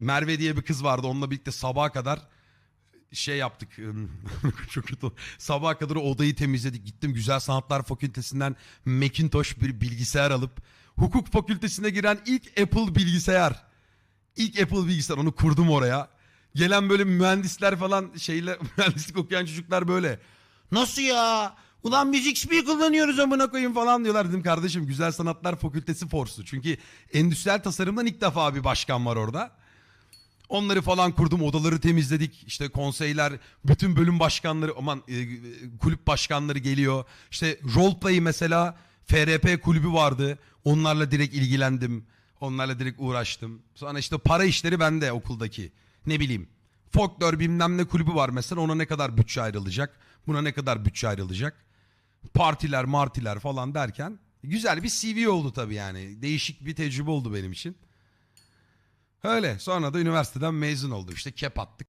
Merve diye bir kız vardı. Onunla birlikte sabaha kadar şey yaptık. Çok kötü. Sabaha kadar odayı temizledik. Gittim Güzel Sanatlar Fakültesinden Macintosh bir bilgisayar alıp hukuk fakültesine giren ilk Apple bilgisayar. İlk Apple bilgisayar onu kurdum oraya. Gelen böyle mühendisler falan şeyle mühendislik okuyan çocuklar böyle. Nasıl ya? Ulan biz XP kullanıyoruz amına koyayım falan diyorlar. Dedim kardeşim Güzel Sanatlar Fakültesi forsu. Çünkü endüstriyel tasarımdan ilk defa bir başkan var orada. Onları falan kurdum, odaları temizledik. İşte konseyler, bütün bölüm başkanları, aman e, e, kulüp başkanları geliyor. İşte roleplay mesela FRP kulübü vardı. Onlarla direkt ilgilendim. Onlarla direkt uğraştım. Sonra işte para işleri bende okuldaki. Ne bileyim. Folklor bilmem ne kulübü var mesela. Ona ne kadar bütçe ayrılacak? Buna ne kadar bütçe ayrılacak? Partiler, martiler falan derken güzel bir CV oldu tabii yani. Değişik bir tecrübe oldu benim için. Öyle. Sonra da üniversiteden mezun oldum. İşte kep attık.